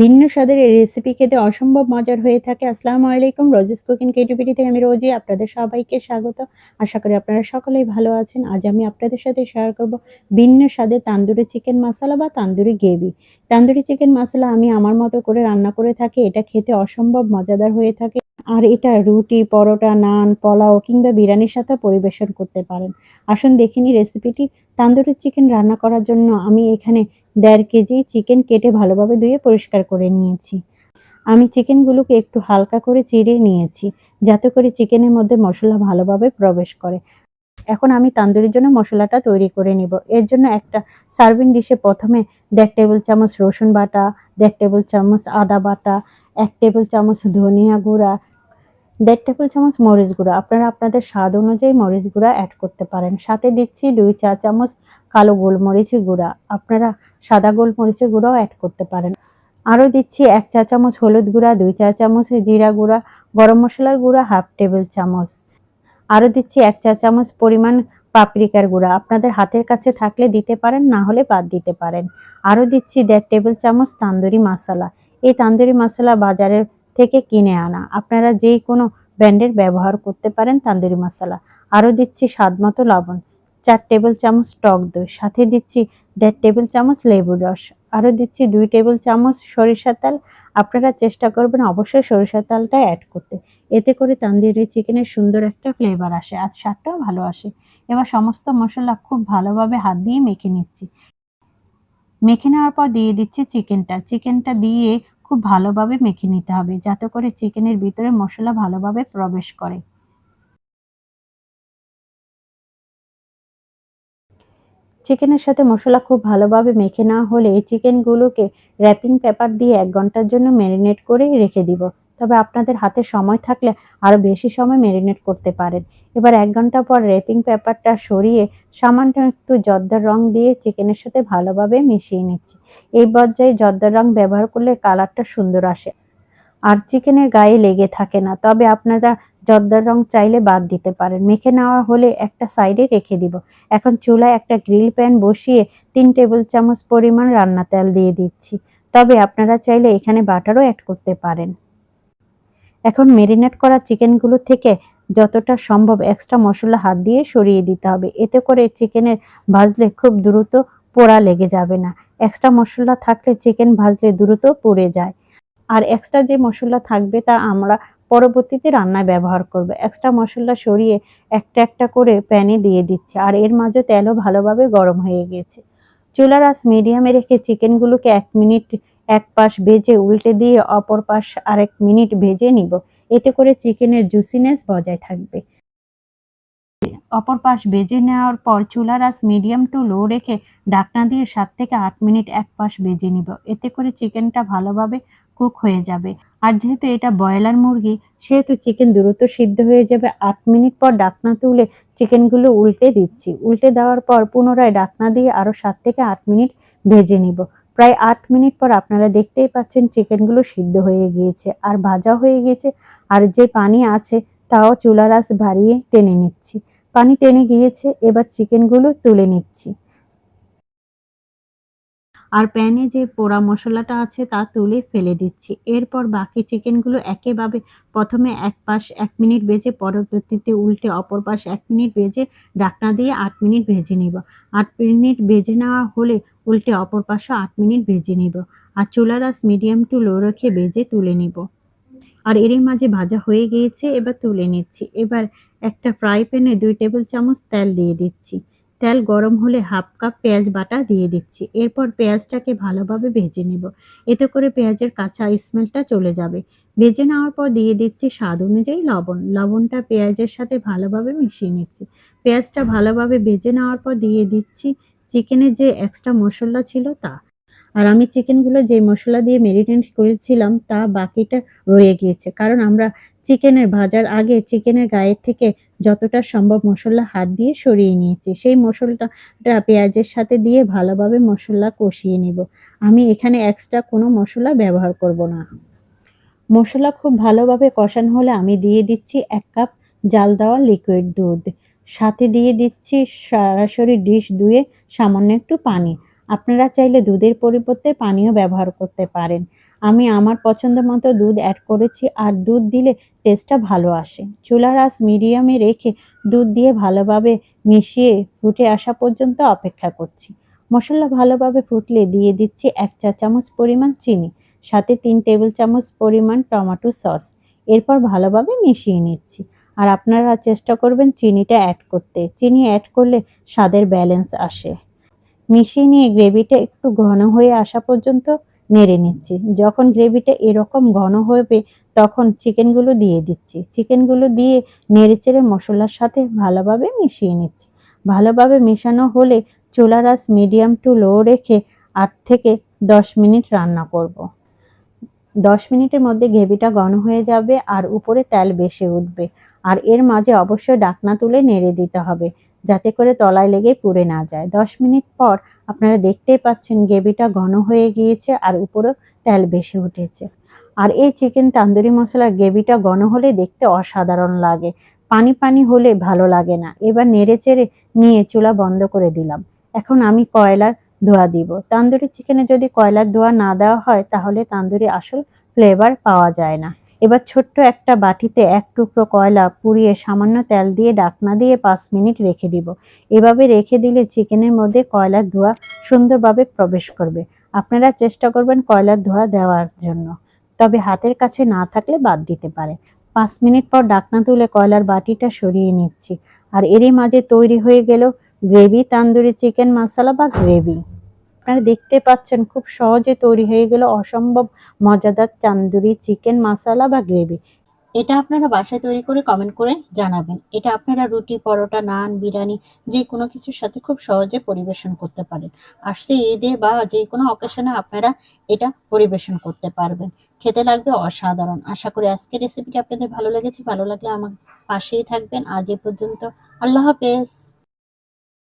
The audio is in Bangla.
ভিন্ন স্বাদের এই রেসিপি খেতে অসম্ভব মজার হয়ে থাকে। আসসালামু আলাইকুম রোজিস কুকিং থেকে আমি রোজি, আপনাদের সবাইকে স্বাগত। আশা করি আপনারা সকলেই ভালো আছেন। আজ আমি আপনাদের সাথে শেয়ার করব ভিন্ন স্বাদের তান্দুরি চিকেন মশলা বা তান্দুরি গ্রেভি। তান্দুরি চিকেন মশলা আমি আমার মতো করে রান্না করে থাকি, এটা খেতে অসম্ভব মজাদার হয়ে থাকে। আর এটা রুটি, পরোটা, নান, পোলাও কিংবা বিরিয়ানির সাথে পরিবেশন করতে পারেন। আসুন দেখিনি রেসিপিটি তান্দুরি চিকেন রান্না করার জন্য আমি এখানে দেড় কেজি চিকেন কেটে ভালোভাবে ধুয়ে পরিষ্কার করে নিয়েছি। আমি চিকেনগুলোকে একটু হালকা করে চিড়ে নিয়েছি, যাতে করে চিকেনের মধ্যে মশলা ভালোভাবে প্রবেশ করে। এখন আমি তান্দুরির জন্য মশলাটা তৈরি করে নিব। এর জন্য একটা সার্ভিং ডিশে প্রথমে দেড় টেবিল চামচ রসুন বাটা, দেড় টেবিল চামচ আদা বাটা, এক টেবিল চামচ ধনিয়া গুঁড়া দেড় টেবিল চামচ মরিচ গুঁড়া আপনারা আপনাদের স্বাদ অনুযায়ী মরিচ গুঁড়া অ্যাড করতে পারেন সাথে দিচ্ছি দুই চা চামচ কালো গোলমরিচ গুঁড়া আপনারা সাদা গোলমরিচের গুঁড়াও অ্যাড করতে পারেন আরও দিচ্ছি এক চা চামচ হলুদ গুঁড়া দুই চা চামচ জিরা গুঁড়া গরম মশলার গুঁড়া হাফ টেবিল চামচ আরও দিচ্ছি এক চা চামচ পরিমাণ পাপরিকার গুঁড়া আপনাদের হাতের কাছে থাকলে দিতে পারেন না হলে বাদ দিতে পারেন আরও দিচ্ছি দেড় টেবিল চামচ তান্দুরি মশলা এই তান্দুরি মশলা বাজারের থেকে কিনে আনা। আপনারা যেই কোনো ব্র্যান্ডের ব্যবহার করতে পারেন তান্দুরি মশলা। আরও দিচ্ছি স্বাদ মতো লবণ, চার টেবিল চামচ টক দই, সাথে দিচ্ছি দেড় টেবিল চামচ লেবুর রস, আরও দিচ্ছি দুই টেবিল চামচ সরিষার তেল। আপনারা চেষ্টা করবেন অবশ্যই সরিষার তেলটা অ্যাড করতে। এতে করে তান্দুরি চিকেনের সুন্দর একটা ফ্লেভার আসে আর স্বাদটাও ভালো আসে। এবার সমস্ত মশলা খুব ভালোভাবে হাত দিয়ে মেখে নিচ্ছি। মেখে নেওয়ার পর দিয়ে দিচ্ছি চিকেনটা। চিকেনটা দিয়ে খুব ভালোভাবে মেখে নিতে হবে, যাতে করে চিকেনের ভিতরে মশলা ভালোভাবে প্রবেশ করে। চিকেনের সাথে মশলা খুব ভালোভাবে মেখে না হলে চিকেনগুলোকে র্যাপিং পেপার দিয়ে এক ঘণ্টার জন্য ম্যারিনেট করে রেখে দিব। তবে আপনাদের হাতে সময় থাকলে আরও বেশি সময় ম্যারিনেট করতে পারেন। এবার এক ঘণ্টা পর র্যাপিং পেপারটা সরিয়ে সামান্য একটু জর্দার রং দিয়ে চিকেনের সাথে ভালোভাবে মিশিয়ে নিচ্ছি। এই পর্যায়ে জর্দার রং ব্যবহার করলে কালারটা সুন্দর আসে আর চিকেনের গায়ে লেগে থাকে না। তবে আপনারা জর্দার রং চাইলে বাদ দিতে পারেন। মেখে নেওয়া হলে একটা সাইডে রেখে দিব। এখন চুলায় একটা গ্রিল প্যান বসিয়ে তিন টেবিল চামচ পরিমাণ রান্না তেল দিয়ে দিচ্ছি। তবে আপনারা চাইলে এখানে বাটারও অ্যাড করতে পারেন। এখন মেরিনেট করা চিকেনগুলো থেকে যতটা সম্ভব এক্সট্রা মশলা হাত দিয়ে সরিয়ে দিতে হবে। এতে করে চিকেনের ভাজলে খুব দ্রুত পোড়া লেগে যাবে না। এক্সট্রা মশলা থাকলে চিকেন ভাজলে দ্রুত পুড়ে যায়। আর এক্সট্রা যে মশলা থাকবে তা আমরা পরবর্তীতে রান্নায় ব্যবহার করব। এক্সট্রা মশলা সরিয়ে একটা একটা করে প্যানে দিয়ে দিচ্ছে। আর এর মাঝে তেলও ভালোভাবে গরম হয়ে গিয়েছে চুলার আস মিডিয়ামে রেখে চিকেনগুলোকে এক মিনিট এক পাশ ভেজে উল্টে দিয়ে অপর পাশ আরেক মিনিট ভেজে নিব। এতে করে চিকেনের জুসিনেস বজায় থাকবে। অপর পাশ ভেজে নেওয়ার পর চুলার আস মিডিয়াম টু লো রেখে ঢাকনা দিয়ে সাত থেকে আট মিনিট এক পাশ ভেজে নিব। এতে করে চিকেনটা ভালোভাবে কুক হয়ে যাবে। আর যেহেতু এটা ব্রয়লার মুরগি, সেহেতু চিকেন দ্রুত সিদ্ধ হয়ে যাবে। আট মিনিট পর ডাকনা তুলে চিকেনগুলো উল্টে দিচ্ছি। উল্টে দেওয়ার পর পুনরায় ডাকনা দিয়ে আরও সাত থেকে আট মিনিট ভেজে নিব। প্রায় আট মিনিট পর আপনারা দেখতেই পাচ্ছেন চিকেনগুলো সিদ্ধ হয়ে গিয়েছে, আর ভাজা হয়ে গিয়েছে, আর যে পানি আছে তাও চুলার আঁচ বাড়িয়ে টেনে নিচ্ছি। পানি টেনে গিয়েছে, এবার চিকেনগুলো তুলে নিচ্ছি। আর প্যানে যে পোড়া মশলাটা আছে তা তুলে ফেলে দিচ্ছি। এরপর বাকি চিকেনগুলো একেভাবে প্রথমে এক পাশ এক মিনিট ভেজে, পরবর্তীতে উল্টে অপর পাশ এক মিনিট ভেজে ডাকনা দিয়ে আট মিনিট ভেজে নিব। আট মিনিট ভেজে নেওয়া হলে উল্টে অপর পাশে আট মিনিট ভেজে নিব আর চুলার আস মিডিয়াম টু লো রেখে ভেজে তুলে নিব। আর এরই মাঝে ভাজা হয়ে গিয়েছে, এবার তুলে নিচ্ছি। এবার একটা ফ্রাই প্যানে দুই টেবিল চামচ তেল দিয়ে দিচ্ছি। তেল গরম হলে হাফ কাপ পেঁয়াজ বাটা দিয়ে দিচ্ছি। এরপর পেঁয়াজটাকে ভালোভাবে ভেজে নেব। এতে করে পেঁয়াজের কাঁচা স্মেলটা চলে যাবে। ভেজে নেওয়ার পর দিয়ে দিচ্ছি স্বাদ অনুযায়ী লবণ। লবণটা পেঁয়াজের সাথে ভালোভাবে মিশিয়ে নিচ্ছি। পেঁয়াজটা ভালোভাবে ভেজে নেওয়ার পর দিয়ে দিচ্ছি চিকেনের যে এক্সট্রা মশলা ছিল তা। আর আমি চিকেনগুলো যে মশলা দিয়ে মেরিনেট করেছিলাম, তা বাকিটা রয়ে গিয়েছে। কারণ আমরা চিকেনের ভাজার আগে চিকেনের গায়ের থেকে যতটা সম্ভব মশলা হাত দিয়ে সরিয়ে নিয়েছি। সেই মশলাটা পেঁয়াজের সাথে দিয়ে ভালোভাবে মশলা কষিয়ে নেব। আমি এখানে এক্সট্রা কোনো মশলা ব্যবহার করব না। মশলা খুব ভালোভাবে কষানো হলে আমি দিয়ে দিচ্ছি এক কাপ জাল দেওয়া লিকুইড দুধ। সাথে দিয়ে দিচ্ছি সরাসরি ডিশ ধুয়ে সামান্য একটু পানি। আপনারা চাইলে দুধের পরিবর্তে পানীয় ব্যবহার করতে পারেন। আমি আমার পছন্দ মতো দুধ অ্যাড করেছি আর দুধ দিলে টেস্টটা ভালো আসে। চুলার আঁচ মিডিয়ামে রেখে দুধ দিয়ে ভালোভাবে মিশিয়ে ফুটে আসা পর্যন্ত অপেক্ষা করছি। মশলা ভালোভাবে ফুটলে দিয়ে দিচ্ছি এক চা চামচ পরিমাণ চিনি, সাথে তিন টেবিল চামচ পরিমাণ টমেটো সস। এরপর ভালোভাবে মিশিয়ে নিচ্ছি। আর আপনারা চেষ্টা করবেন চিনিটা অ্যাড করতে। চিনি অ্যাড করলে স্বাদের ব্যালেন্স আসে। মিশিয়ে নিয়ে গ্রেভিটা একটু ঘন হয়ে আসা পর্যন্ত নেড়ে নিচ্ছি। যখন গ্রেভিটা এরকম ঘন হবে তখন চিকেনগুলো দিয়ে দিচ্ছি। চিকেনগুলো দিয়ে নেড়ে চেড়ে মশলার সাথে ভালোভাবে মিশিয়ে নিচ্ছি। ভালোভাবে মেশানো হলে চুলার আঁচ মিডিয়াম টু লো রেখে আট থেকে দশ মিনিট রান্না করব। দশ মিনিটের মধ্যে গ্রেভিটা ঘন হয়ে যাবে আর উপরে তেল বেশি উঠবে। আর এর মাঝে অবশ্যই ডাকনা তুলে নেড়ে দিতে হবে। যাতে করে তলায় লেগে পুড়ে না যায়। দশ মিনিট পর আপনারা দেখতেই পাচ্ছেন গ্রেভিটা ঘন হয়ে গিয়েছে আর উপরে তেল বেশি উঠেছে। আর এই চিকেন তান্দুরি মশলার গ্রেভিটা ঘন হলে দেখতে অসাধারণ লাগে। পানি পানি হলে ভালো লাগে না। এবার নেড়ে চেড়ে নিয়ে চুলা বন্ধ করে দিলাম। এখন আমি কয়লার ধোয়া দিব। তান্দুরি চিকেনে যদি কয়লার ধোয়া না দেওয়া হয় তাহলে তান্দুরি আসল ফ্লেভার পাওয়া যায় না। এবার ছোট্ট একটা বাটিতে এক টুকরো কয়লা পুড়িয়ে সামান্য তেল দিয়ে ডাকনা দিয়ে পাঁচ মিনিট রেখে দিব। এভাবে রেখে দিলে চিকেনের মধ্যে কয়লার ধোয়া সুন্দরভাবে প্রবেশ করবে। আপনারা চেষ্টা করবেন কয়লার ধোয়া দেওয়ার জন্য। তবে হাতের কাছে না থাকলে বাদ দিতে পারে। পাঁচ মিনিট পর ডাকনা তুলে কয়লার বাটিটা সরিয়ে নিচ্ছি। আর এরই মাঝে তৈরি হয়ে গেল গ্রেভি, তান্দুরি চিকেন মশলা বা গ্রেভি। আপনারা দেখতে পাচ্ছেন খুব সহজে তৈরি হয়ে গেল অসম্ভব মজাদার চান্দুরি চিকেন মশালা বা গ্রেভি। এটা আপনারা বাসায় তৈরি করে কমেন্ট করে জানাবেন। এটা আপনারা রুটি, পরোটা, নান, বিরিয়ানি যে কোনো কিছুর সাথে খুব সহজে পরিবেশন করতে পারেন। আসছে ঈদে বা যে কোনো অকেশনে আপনারা এটা পরিবেশন করতে পারবেন। খেতে লাগবে অসাধারণ। আশা করি আজকের রেসিপিটি আপনাদের ভালো লেগেছে। ভালো লাগলে আমার পাশেই থাকবেন। আজ এ পর্যন্ত আল্লাহ হাফেজ।